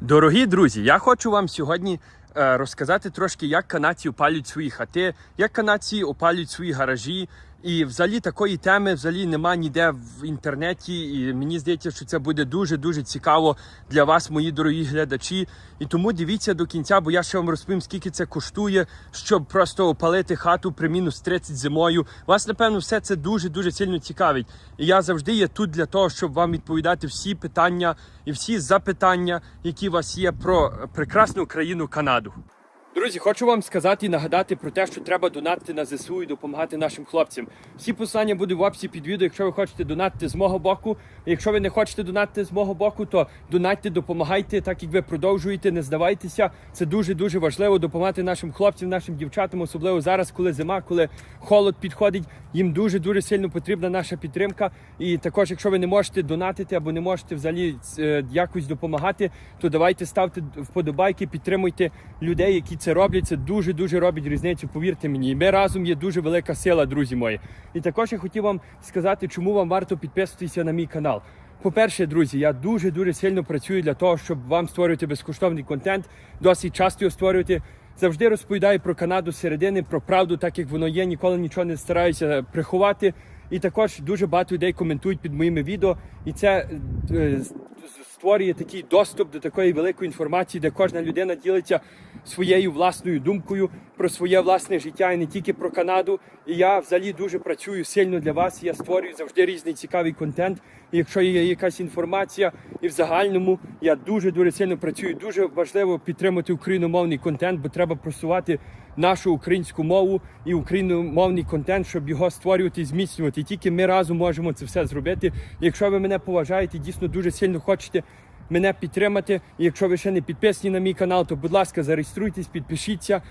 Дорогі друзі, я хочу вам сьогодні е, розказати трошки, як канадці опалюють свої хати, як канадці опалюють свої гаражі. І взагалі такої теми взагалі нема ніде в інтернеті. І мені здається, що це буде дуже дуже цікаво для вас, мої дорогі глядачі. І тому дивіться до кінця, бо я ще вам розповім, скільки це коштує, щоб просто опалити хату при мінус 30 зимою. Вас, напевно, все це дуже дуже сильно цікавить. І я завжди є тут для того, щоб вам відповідати всі питання і всі запитання, які у вас є про прекрасну країну Канаду. Друзі, хочу вам сказати і нагадати про те, що треба донатити на ЗСУ і допомагати нашим хлопцям. Всі посилання будуть в описі під відео, якщо ви хочете донатити з мого боку. Якщо ви не хочете донатити з мого боку, то донатьте, допомагайте, так як ви продовжуєте, не здавайтеся. Це дуже дуже важливо допомагати нашим хлопцям, нашим дівчатам, особливо зараз, коли зима, коли холод підходить. Їм дуже дуже сильно потрібна наша підтримка. І також, якщо ви не можете донатити або не можете взагалі е, якось допомагати, то давайте ставте вподобайки, підтримуйте людей, які це роблять. Це дуже дуже робить різницю. Повірте мені. Ми разом є дуже велика сила, друзі мої. І також я хотів вам сказати, чому вам варто підписуватися на мій канал. По-перше, друзі, я дуже дуже сильно працюю для того, щоб вам створювати безкоштовний контент, досить часто його створювати. Завжди розповідаю про Канаду середини, про правду, так як воно є. Ніколи нічого не стараюся приховати. І також дуже багато людей коментують під моїми відео, і це е, створює такий доступ до такої великої інформації, де кожна людина ділиться своєю власною думкою про своє власне життя і не тільки про Канаду. І я взагалі дуже працюю сильно для вас. Я створюю завжди різний цікавий контент. І якщо є якась інформація, і в загальному я дуже дуже сильно працюю. Дуже важливо підтримати україномовний контент, бо треба просувати нашу українську мову і україномовний контент, щоб його створювати і зміцнювати. І тільки ми разом можемо це все зробити. Якщо ви мене поважаєте, дійсно дуже сильно хочете мене підтримати. І якщо ви ще не підписані на мій канал, то будь ласка, зареєструйтесь, підпишіться,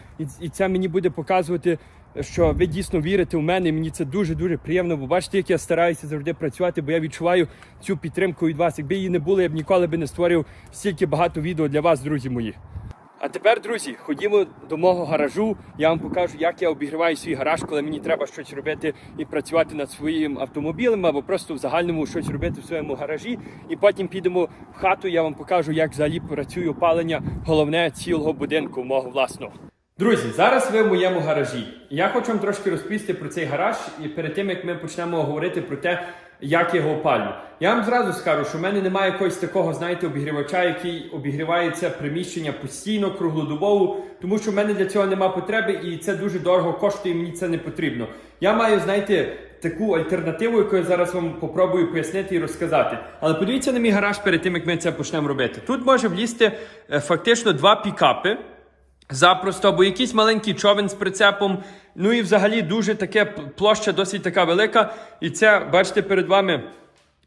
і, це мені буде показувати. Що ви дійсно вірите в мене, і мені це дуже дуже приємно. Бо бачите, як я стараюся завжди працювати, бо я відчуваю цю підтримку від вас. Якби її не було, я б ніколи би не створив стільки багато відео для вас, друзі мої. А тепер, друзі, ходімо до мого гаражу. Я вам покажу, як я обігріваю свій гараж, коли мені треба щось робити і працювати над своїм автомобілем, або просто в загальному щось робити в своєму гаражі. І потім підемо в хату. Я вам покажу, як взагалі працює опалення, головне цілого будинку мого власного. Друзі, зараз ви в моєму гаражі. Я хочу вам трошки розповісти про цей гараж, і перед тим як ми почнемо говорити про те, як його опалюю. Я вам зразу скажу, що в мене немає якогось такого, знаєте, обігрівача, який обігріває це приміщення постійно, круглодобово, тому що в мене для цього немає потреби, і це дуже дорого коштує, і мені це не потрібно. Я маю, знаєте, таку альтернативу, яку я зараз вам попробую пояснити і розказати. Але подивіться на мій гараж перед тим, як ми це почнемо робити. Тут може влізти е, фактично два пікапи. Запросто, або якийсь маленький човен з прицепом. Ну і взагалі дуже таке площа досить така велика. І це, бачите, перед вами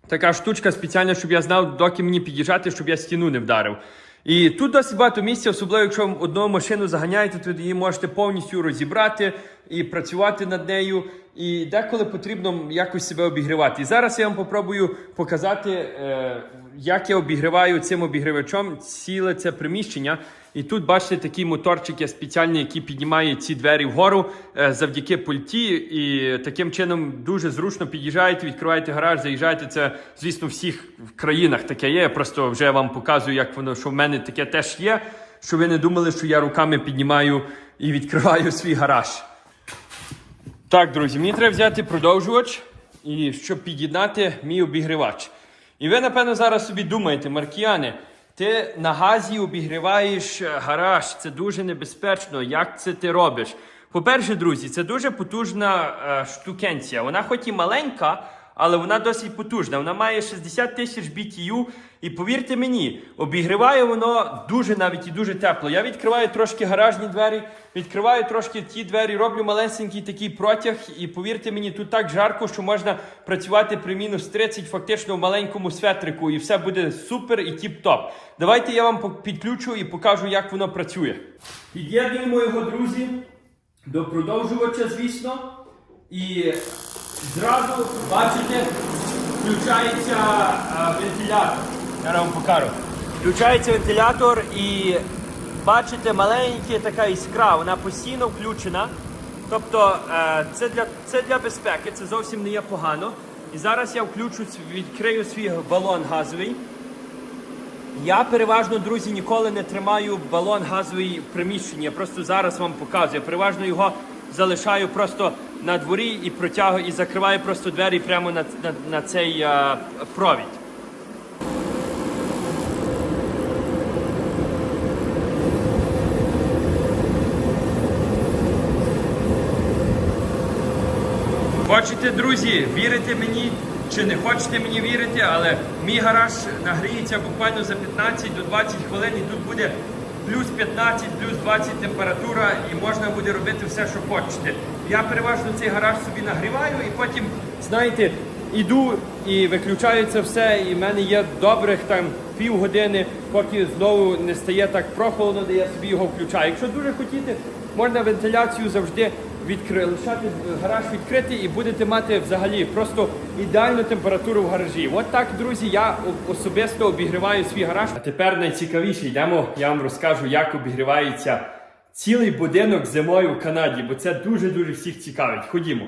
така штучка спеціальна, щоб я знав, доки мені під'їжджати, щоб я стіну не вдарив. І тут досить багато місця, особливо якщо ви одну машину заганяєте, то її можете повністю розібрати і працювати над нею. І деколи потрібно якось себе обігрівати. І зараз я вам попробую показати, е, як я обігріваю цим обігрівачом ціле це приміщення. І тут бачите такий моторчик є спеціальний, який піднімає ці двері вгору е, завдяки пульті. І таким чином дуже зручно під'їжджаєте, відкриваєте гараж, заїжджаєте. Це, звісно, в всіх країнах таке є. Я просто вже вам показую, як воно, що в мене таке теж є. Щоб ви не думали, що я руками піднімаю і відкриваю свій гараж. Так, друзі, мені треба взяти продовжувач, і щоб під'єднати мій обігрівач. І ви, напевно, зараз собі думаєте, Маркіяне, ти на газі обігріваєш е, гараж, це дуже небезпечно. Як це ти робиш? По-перше, друзі, це дуже потужна е, штукенція. Вона хоч і маленька, але вона досить потужна. Вона має 60 тисяч BTU. І повірте мені, обігріває воно дуже навіть і дуже тепло. Я відкриваю трошки гаражні двері, відкриваю трошки ті двері, роблю малесенький такий протяг. І повірте мені, тут так жарко, що можна працювати при мінус 30 фактично в маленькому светрику, і все буде супер і тіп-топ. Давайте я вам підключу і покажу, як воно працює. Під'єднуємо його, друзі, до продовжувача, звісно. І зразу бачите, включається вентилятор. Я вам покажу. Включається вентилятор і бачите, маленька така іскра, вона постійно включена. Тобто е, це, для, це для безпеки, це зовсім не є погано. І зараз я включу, відкрию свій балон газовий. Я переважно, друзі, ніколи не тримаю балон газовий в приміщенні. Я просто зараз вам показую. Я переважно його залишаю просто на дворі і протягую і закриваю просто двері прямо на, на, на цей е, провід. Хочете, друзі, вірите мені чи не хочете мені вірити, але мій гараж нагріється буквально за 15 до 20 хвилин і тут буде плюс 15, плюс 20 температура і можна буде робити все, що хочете. Я переважно цей гараж собі нагріваю і потім, знаєте, іду і виключаю це все, і в мене є добрих там півгодини, поки знову не стає так прохолодно, де я собі його включаю. Якщо дуже хотіти, можна вентиляцію завжди відкри... лишати гараж відкритий і будете мати взагалі просто ідеальну температуру в гаражі. От так, друзі, я особисто обігріваю свій гараж. А тепер найцікавіше йдемо. Я вам розкажу, як обігрівається цілий будинок зимою в Канаді, бо це дуже дуже всіх цікавить. Ходімо.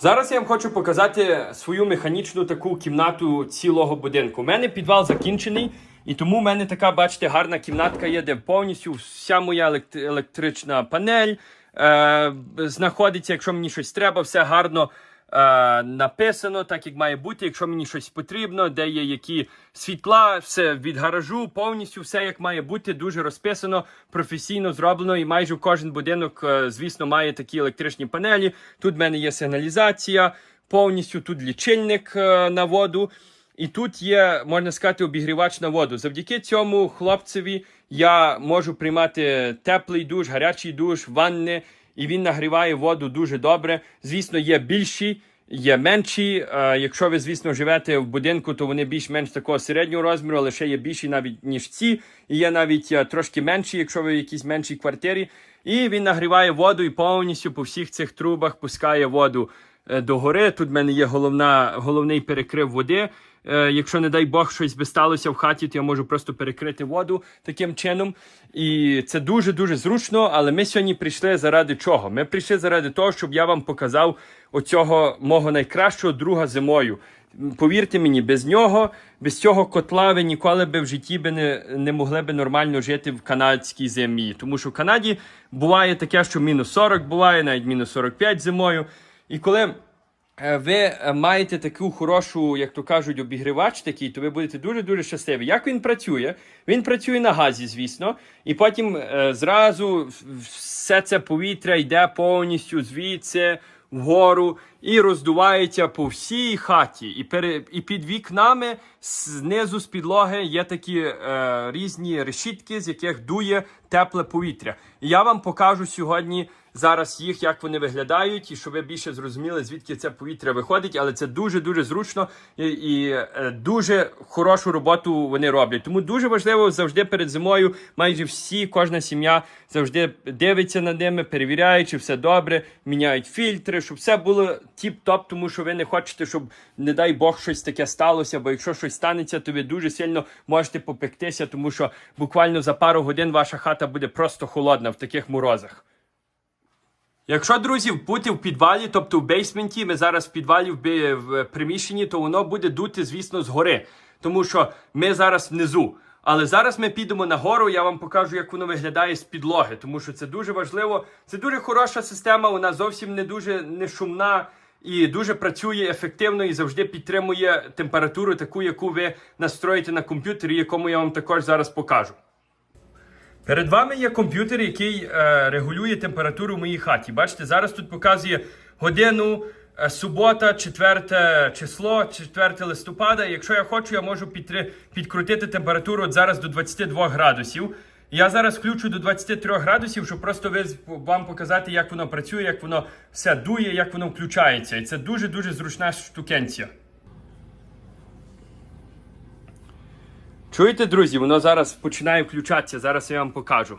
Зараз я вам хочу показати свою механічну таку кімнату цілого будинку. У мене підвал закінчений, і тому в мене така, бачите, гарна кімнатка є, де повністю вся моя електрична панель е- знаходиться. Якщо мені щось треба, все гарно е- написано, так як має бути. Якщо мені щось потрібно, де є які світла, все від гаражу, повністю все як має бути, дуже розписано, професійно зроблено. І майже кожен будинок, е, звісно, має такі електричні панелі. Тут в мене є сигналізація, повністю тут лічильник е, на воду. І тут є, можна сказати, обігрівач на воду. Завдяки цьому хлопцеві я можу приймати теплий душ, гарячий душ, ванни, і він нагріває воду дуже добре. Звісно, є більші, є менші. Е, якщо ви, звісно, живете в будинку, то вони більш-менш такого середнього розміру, але ще є більші навіть ніж ці. І є навіть е, трошки менші, якщо ви в якійсь меншій квартирі. І він нагріває воду і повністю по всіх цих трубах пускає воду е, до гори. Тут в мене є головна, головний перекрив води. Е, якщо, не дай Бог, щось би сталося в хаті, то я можу просто перекрити воду таким чином. І це дуже-дуже зручно. Але ми сьогодні прийшли заради чого? Ми прийшли заради того, щоб я вам показав оцього мого найкращого друга зимою. Повірте мені, без нього, без цього котла ви ніколи би в житті би не, не могли би нормально жити в канадській зимі. Тому що в Канаді буває таке, що мінус 40 буває, навіть мінус 45 зимою. І коли е, ви е, маєте таку хорошу, як то кажуть, обігрівач такий, то ви будете дуже-дуже щасливі. Як він працює? Він працює на газі, звісно, і потім е, зразу все це повітря йде повністю звідси вгору і роздувається по всій хаті. І, пере, і під вікнами знизу з підлоги є такі е, різні решітки, з яких дує тепле повітря. І я вам покажу сьогодні зараз їх, як вони виглядають, і щоб ви більше зрозуміли, звідки це повітря виходить. Але це дуже дуже зручно і, і е, дуже хорошу роботу вони роблять. Тому дуже важливо завжди перед зимою. Майже всі, кожна сім'я завжди дивиться на ними, перевіряє, чи все добре, міняють фільтри, щоб все було тіп-топ, тому що ви не хочете, щоб, не дай Бог, щось таке сталося. Бо якщо щось станеться, то ви дуже сильно можете попектися, тому що буквально за пару годин ваша хата буде просто холодна в таких морозах. Якщо, друзі, бути в підвалі, тобто в бейсменті, ми зараз в підвалі в, приміщенні, то воно буде дути, звісно, згори. Тому що ми зараз внизу. Але зараз ми підемо нагору, я вам покажу, як воно виглядає з підлоги, тому що це дуже важливо. Це дуже хороша система, вона зовсім не дуже не шумна і дуже працює ефективно і завжди підтримує температуру, таку, яку ви настроїте на комп'ютері, якому я вам також зараз покажу. Перед вами є комп'ютер, який е, регулює температуру в моїй хаті. Бачите, зараз тут показує годину, е, субота, 4 число, 4 листопада. Якщо я хочу, я можу підкрутити температуру от зараз до 22 градусів. Я зараз включу до 23 градусів, щоб просто ви, вам показати, як воно працює, як воно все дує, як воно включається. І це дуже-дуже зручна штукенція. Чуєте, друзі, воно зараз починає включатися. Зараз я вам покажу.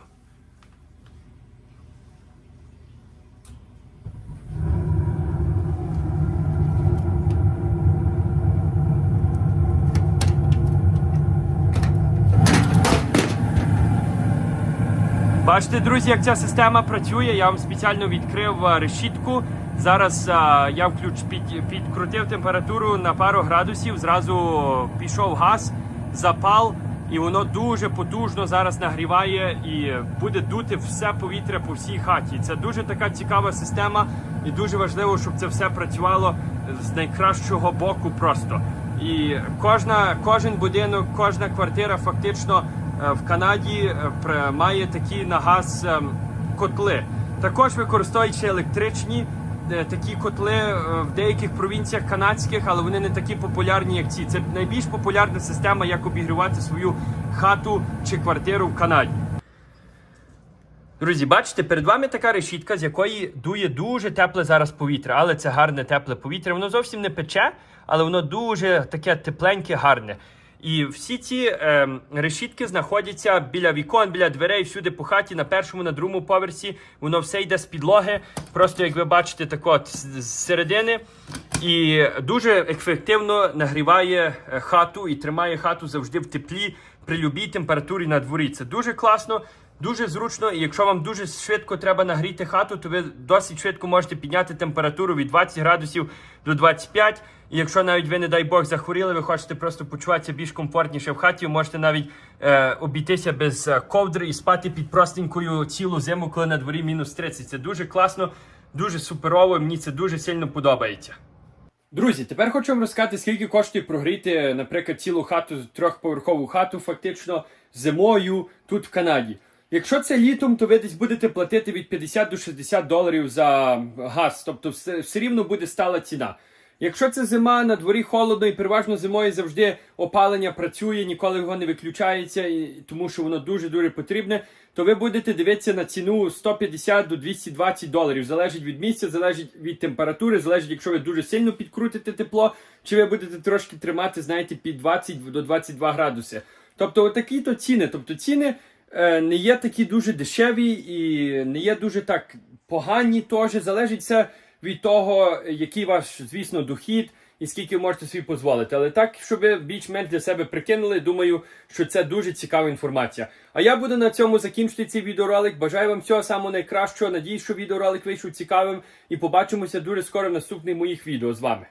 Бачите, друзі, як ця система працює. Я вам спеціально відкрив е, решітку. Зараз е, я включ, під, підкрутив температуру на пару градусів. Зразу пішов газ, запал, і воно дуже потужно зараз нагріває і буде дути все повітря по всій хаті. Це дуже така цікава система, і дуже важливо, щоб це все працювало з найкращого боку просто. І кожна, кожен будинок, кожна квартира фактично е, в Канаді е, має такі на газ ем, котли. Також використовуючи електричні такі котли е, в деяких провінціях канадських, але вони не такі популярні, як ці. Це найбільш популярна система, як обігрівати свою хату чи квартиру в Канаді. Друзі, бачите, перед вами така решітка, з якої дує дуже тепле зараз повітря, але це гарне тепле повітря. Воно зовсім не пече, але воно дуже таке тепленьке, гарне. І всі ці е, решітки знаходяться біля вікон, біля дверей, всюди по хаті, на першому, на другому поверсі. Воно все йде з підлоги. Просто як ви бачите, так от з середини. І дуже ефективно нагріває е, хату і тримає хату завжди в теплі при любій температурі на дворі. Це дуже класно. Дуже зручно, і якщо вам дуже швидко треба нагріти хату, то ви досить швидко можете підняти температуру від 20 градусів до 25. І якщо навіть ви, не дай Бог, захворіли, ви хочете просто почуватися більш комфортніше в хаті, можете навіть е, обійтися без е, ковдри і спати під простенькою цілу зиму, коли на дворі мінус 30. Це дуже класно, дуже суперово. Мені це дуже сильно подобається. Друзі, тепер хочу вам розказати, скільки коштує прогріти, наприклад, цілу хату, трьохповерхову хату, фактично зимою тут в Канаді. Якщо це літом, то ви десь будете платити від 50 до 60 доларів за газ, тобто все, все рівно буде стала ціна. Якщо це зима, на дворі холодно і переважно зимою завжди опалення працює, ніколи його не виключається, тому що воно дуже-дуже потрібне, то ви будете дивитися на ціну 150 до 220 доларів. Залежить від місця, залежить від температури, залежить, якщо ви дуже сильно підкрутите тепло, чи ви будете трошки тримати, знаєте, під 20 до 22 градуси. Тобто, отакі то ціни. Тобто ціни не є такі дуже дешеві і не є дуже так погані теж. Залежить все від того, який ваш, звісно, дохід і скільки можете собі дозволити. Але так, щоб ви більш-менш для себе прикинули, думаю, що це дуже цікава інформація. А я буду на цьому закінчити цей відеоролик. Бажаю вам всього самого найкращого. Надіюсь, що відеоролик вийшов цікавим і побачимося дуже скоро в наступних моїх відео з вами.